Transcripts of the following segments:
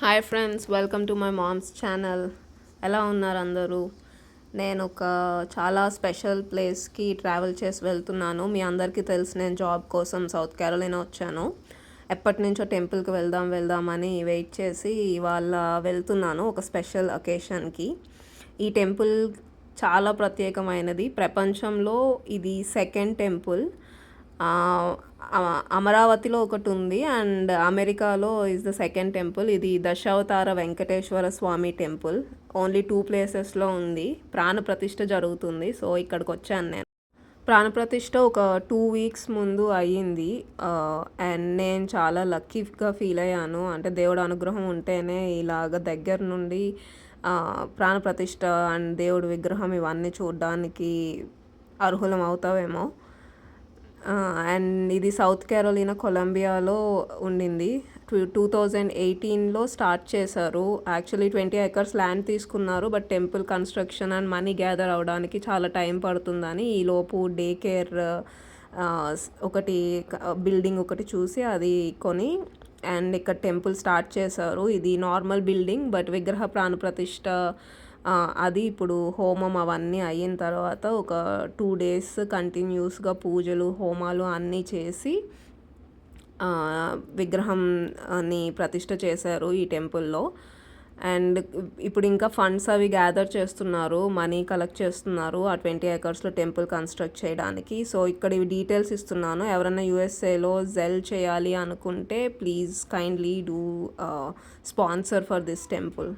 Hi friends welcome to my moms channel. ఎలా ఉన్నారు అందరూ? నేను ఒక చాలా స్పెషల్ ప్లేస్కి ట్రావెల్ చేసి వెళ్తున్నాను. మీ అందరికీ తెలిసి నేను జాబ్ కోసం సౌత్ కేరళైనా వచ్చాను. ఎప్పటి నుంచో టెంపుల్కి వెళ్దాం వెళ్దామని వెయిట్ చేసి ఇవాళ వెళ్తున్నాను ఒక స్పెషల్ అకేషన్కి. ఈ టెంపుల్ చాలా ప్రత్యేకమైనది. ప్రపంచంలో ఇది సెకండ్ టెంపుల్. అమరావతిలో ఒకటి ఉంది అండ్ అమెరికాలో ఇస్ ద సెకండ్ టెంపుల్ ఇది Dashavatara Venkateswara Swamy temple. Only two ప్లేసెస్లో ఉంది. ప్రాణప్రతిష్ఠ జరుగుతుంది. సో ఇక్కడికి వచ్చాను నేను. ప్రాణప్రతిష్ఠ ఒక టూ వీక్స్ ముందు అయ్యింది. అండ్ నేను చాలా లక్కీగా ఫీల్ అయ్యాను. అంటే దేవుడు అనుగ్రహం ఉంటేనే ఇలాగ దగ్గర నుండి ప్రాణప్రతిష్ఠ అండ్ దేవుడి విగ్రహం ఇవన్నీ చూడడానికి అర్హులం అవుతావేమో. అండ్ ఇది సౌత్ కేరోలినా కొలంబియాలో ఉండింది. టూ టూ థౌజండ్ ఎయిటీన్లో స్టార్ట్ చేశారు. యాక్చువల్లీ ట్వంటీ ఎకర్స్ ల్యాండ్ తీసుకున్నారు but temple construction and money gather అవడానికి చాలా టైం పడుతుందని ఈలోపు డే కేర్ ఒకటి బిల్డింగ్ ఒకటి చూసి అది కొని అండ్ ఇక్కడ టెంపుల్ స్టార్ట్ చేశారు. ఇది నార్మల్ బిల్డింగ్ బట్ విగ్రహ ప్రాణ ప్రతిష్ట అది ఇప్పుడు హోమం అవన్నీ అయిన తర్వాత ఒక టూ డేస్ కంటిన్యూస్గా పూజలు హోమాలు అన్నీ చేసి విగ్రహంని ప్రతిష్ట చేశారు ఈ టెంపుల్లో. అండ్ ఇప్పుడు ఇంకా ఫండ్స్ అవి గ్యాదర్ చేస్తున్నారు మనీ కలెక్ట్ చేస్తున్నారు ఆ ట్వంటీ ఏకర్స్లో టెంపుల్ కన్స్ట్రక్ట్ చేయడానికి. సో ఇక్కడ ఇవి డీటెయిల్స్ ఇస్తున్నాను. ఎవరైనా యూఎస్ఏలో జెల్ చేయాలి అనుకుంటే please kindly do sponsor for this temple.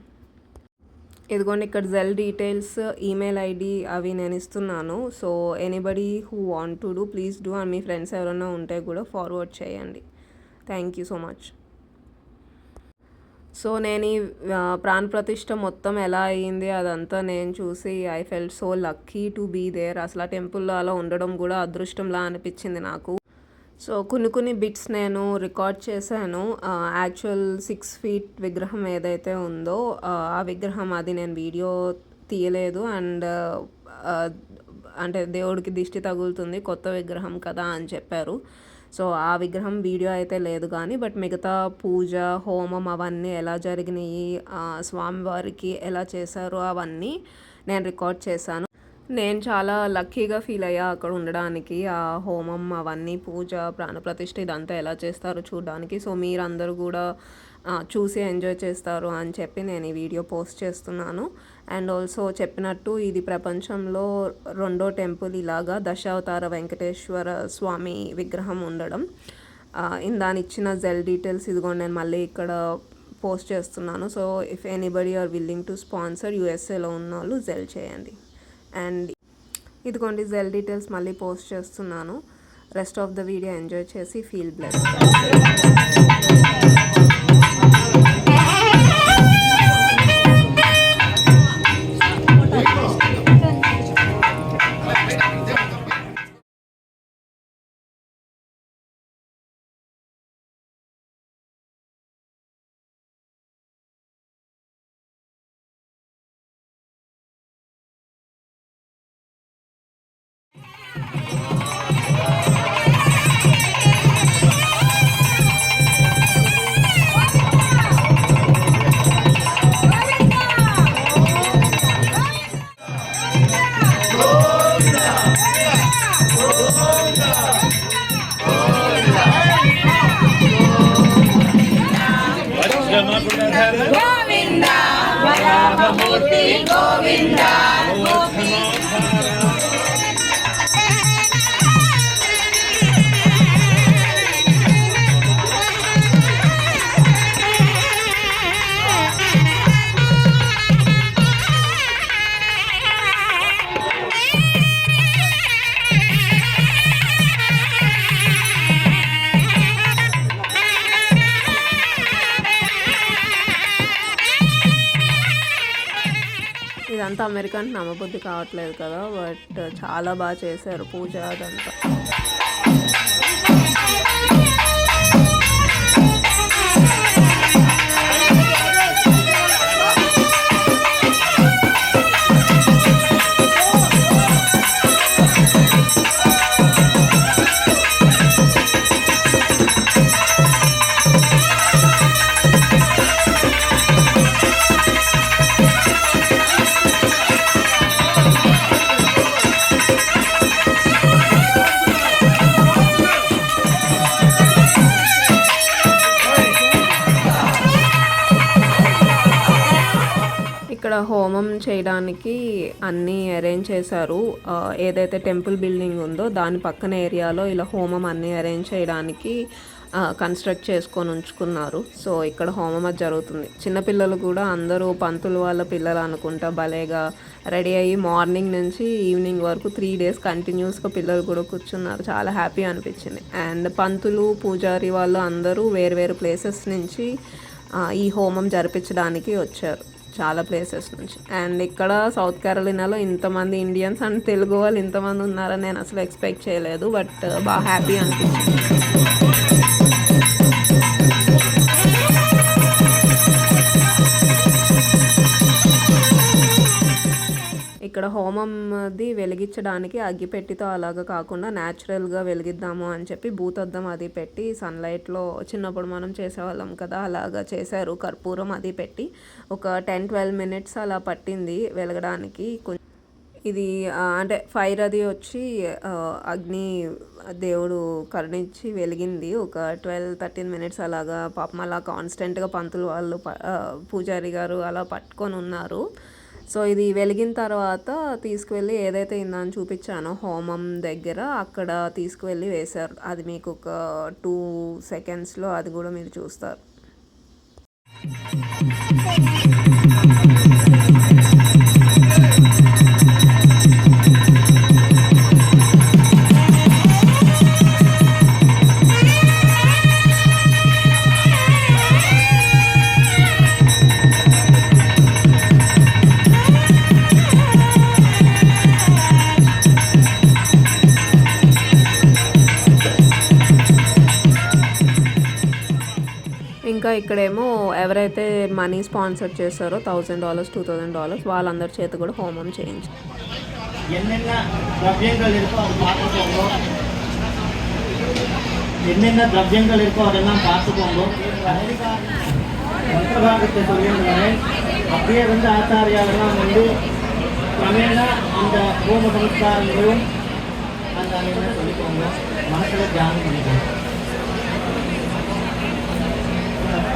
ఇదిగోండి ఇక్కడ జెల్ డీటెయిల్స్ ఈమెయిల్ ఐడి అవి నేను ఇస్తున్నాను. So anybody who want to do please do and me friends ఎవరైనా ఉంటే కూడా ఫార్వర్డ్ చేయండి. Thank you so much so నేను ఈ ప్రాణ ప్రతిష్ట మొత్తం ఎలా అయ్యింది అదంతా నేను చూసి I felt so lucky to be there అసలు ఆ టెంపుల్లో అలా ఉండడం కూడా అదృష్టంలా అనిపించింది నాకు. సో కొన్ని కొన్ని బిట్స్ నేను రికార్డ్ చేశాను. యాక్చువల్ సిక్స్ ఫీట్ విగ్రహం ఏదైతే ఉందో ఆ, విగ్రహం అది నేను వీడియో తీయలేదు. అండ్ అంటే దేవుడికి దిష్టి తగులుతుంది కొత్త విగ్రహం కదా అని చెప్పారు. సో ఆ విగ్రహం వీడియో అయితే లేదు కానీ బట్ మిగతా పూజ హోమం అవన్నీ ఎలా జరిగినాయి స్వామివారికి ఎలా చేశారో అవన్నీ నేను రికార్డ్ చేశాను. నేను చాలా లక్కీగా ఫీల్ అయ్యా అక్కడ ఉండడానికి. ఆ హోమం అవన్నీ పూజ ప్రాణప్రతిష్ఠ ఇదంతా ఎలా చేస్తారో చూడడానికి. సో మీరందరూ కూడా చూసి ఎంజాయ్ చేస్తారు అని చెప్పి నేను ఈ వీడియో పోస్ట్ చేస్తున్నాను. అండ్ ఆల్సో చెప్పినట్టు ఇది ప్రపంచంలో రెండో టెంపుల్ ఇలాగా దశావతార వెంకటేశ్వర స్వామి విగ్రహం ఉండడం. ఇందాని ఇచ్చిన జెల్ డీటెయిల్స్ ఇదిగోండి నేను మళ్ళీ ఇక్కడ పోస్ట్ చేస్తున్నాను. So if anybody are willing to sponsor యూఎస్ఏలో ఉన్న వాళ్ళు జెల్ చేయండి. అండ్ ఇదిగోండి జెల్ డీటెయిల్స్ మళ్ళీ పోస్ట్ చేస్తున్నాను. Rest of the video enjoy చేసి ఫీల్ బ్లెస్ गोविन्दा गोविन्दा అంత అమెరికన్ నమ్మబుద్ధి కావట్లేదు కదా బట్ చాలా బాగా చేశారు పూజ అదంతా. ఇక్కడ హోమం చేయడానికి అన్నీ అరేంజ్ చేశారు. ఆ, ఏదైతే టెంపుల్ బిల్డింగ్ ఉందో దాని పక్కన ఏరియాలో ఇలా హోమం అన్నీ అరేంజ్ చేయడానికి కన్స్ట్రక్ట్ చేసుకొని ఉంచుకున్నారు. సో ఇక్కడ హోమం అది జరుగుతుంది. చిన్నపిల్లలు కూడా అందరూ పంతులు వాళ్ళ పిల్లలు అనుకుంటా భలేగా రెడీ అయ్యి మార్నింగ్ నుంచి ఈవినింగ్ వరకు త్రీ డేస్ కంటిన్యూస్గా పిల్లలు కూడా కూర్చున్నారు. చాలా హ్యాపీ అనిపించింది. అండ్ పంతులు పూజారి వాళ్ళు అందరూ వేరు వేరు ప్లేసెస్ నుంచి ఈ హోమం జరిపించడానికి వచ్చారు. చాలా ప్లేసెస్ నుంచి. అండ్ ఇక్కడ సౌత్ కేరళనాలో ఇంతమంది ఇండియన్స్ అండ్ తెలుగు వాళ్ళు ఇంతమంది ఉన్నారని నేను అసలు ఎక్స్పెక్ట్ చేయలేదు బట్ uh, బాగా హ్యాపీ అనిపించింది. ఇక్కడ హోమంది వెలిగించడానికి అగ్గిపెట్టితో అలాగా కాకుండా న్యాచురల్గా వెలిగిద్దాము అని చెప్పి భూతద్దం అది పెట్టి సన్లైట్లో చిన్నప్పుడు మనం చేసేవాళ్ళం కదా అలాగా చేశారు. కర్పూరం అది పెట్టి ఒక టెన్ ట్వెల్వ్ మినిట్స్ అలా పట్టింది వెలగడానికి. కొంచెం ఇది అంటే ఫైర్ అది వచ్చి అగ్ని దేవుడు కరుణించి వెలిగింది. ఒక ట్వెల్వ్ థర్టీన్ మినిట్స్ అలాగా పాపం అలా కాన్స్టెంట్గా పంతులు వాళ్ళు పూజారి గారు అలా పట్టుకొని ఉన్నారు. సో ఇది వెలిగిన తర్వాత తీసుకువెళ్ళి ఏదైతే ఇందాని చూపించానో హోమం దగ్గర అక్కడ తీసుకువెళ్ళి వేశారు. అది మీకు ఒక టూ సెకండ్స్లో అది కూడా మీరు చూస్తారు. ఇంకా ఇక్కడేమో ఎవరైతే మనీ స్పాన్సర్ చేస్తారో thousand dollars two thousand dollars వాళ్ళందరి చేత కూడా హోమం చేయించారు என்னென்ன திரவியங்கள் இருக்கோ அது பார்த்துக்கோங்க என்னென்ன திரவியங்கள் இருக்கோ அதெல்லாம் பார்த்துக்கோங்க மந்திரபாகத்தை சொல்லியிருந்தேன் அப்படியே வந்து ஆச்சாரியாலெல்லாம் வந்து கிரமேண அந்த ஹோம சமஸ்காரங்களும் அந்த என்ன சொல்லிக்கோங்க மனசில் தியானம் பண்ணிக்கோங்க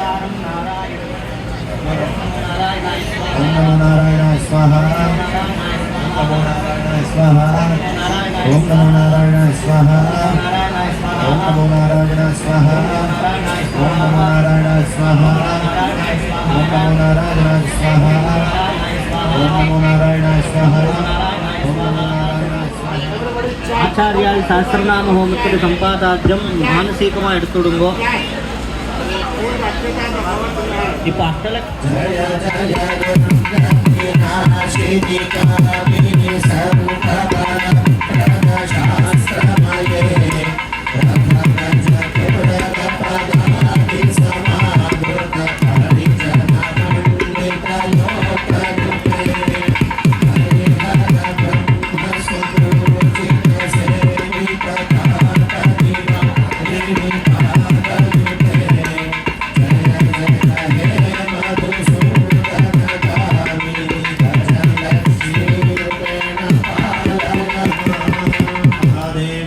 நமஸ்காரம் நாராயண நாராயணாய ఓం నమో నారాయణ స్వాహ நாராயணாய ఓం నమో నారాయణ స్వాహ நாராயணாய ఓం నమో నారాయణ స్వాహ ఓం నమో నారాయణ స్వాహ ఓం నమో నారాయణ స్వాహ ఓం నమో నారాయణ స్వాహ ఓం నమో నారాయణ స్వాహ ஆச்சாரியால் சஹசிரநாம ஹோமத்துக்கு சம்பாதாத்தியம் மானசீகமாக எடுத்துடுங்கோ இப்போ அஷ்டல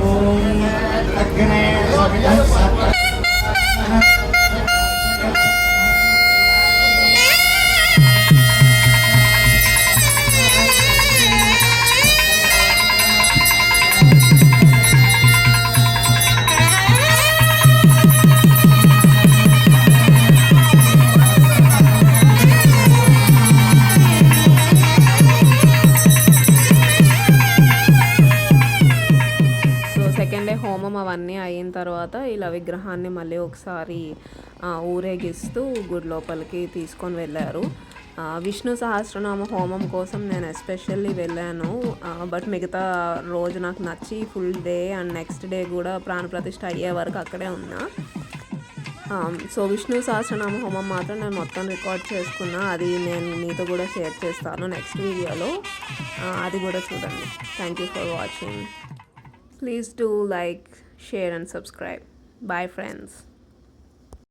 kung nag-ganayan sa అవన్నీ అయిన తర్వాత ఇలా విగ్రహాన్ని మళ్ళీ ఒకసారి ఊరేగిస్తూ గుడి లోపలికి తీసుకొని వెళ్ళారు. విష్ణు సహస్రనామ హోమం కోసం నేను ఎస్పెషల్లీ వెళ్ళాను. బట్ మిగతా రోజు నాకు నచ్చి full day and next day కూడా ప్రాణప్రతిష్ఠ అయ్యే వరకు అక్కడే ఉన్నా. సో విష్ణు సహస్రనామ హోమం మాత్రం నేను మొత్తం రికార్డ్ చేసుకున్నా. అది నేను మీతో కూడా షేర్ చేస్తాను నెక్స్ట్ వీడియోలో. అది కూడా చూడండి. Thank you for watching please do like share and subscribe bye friends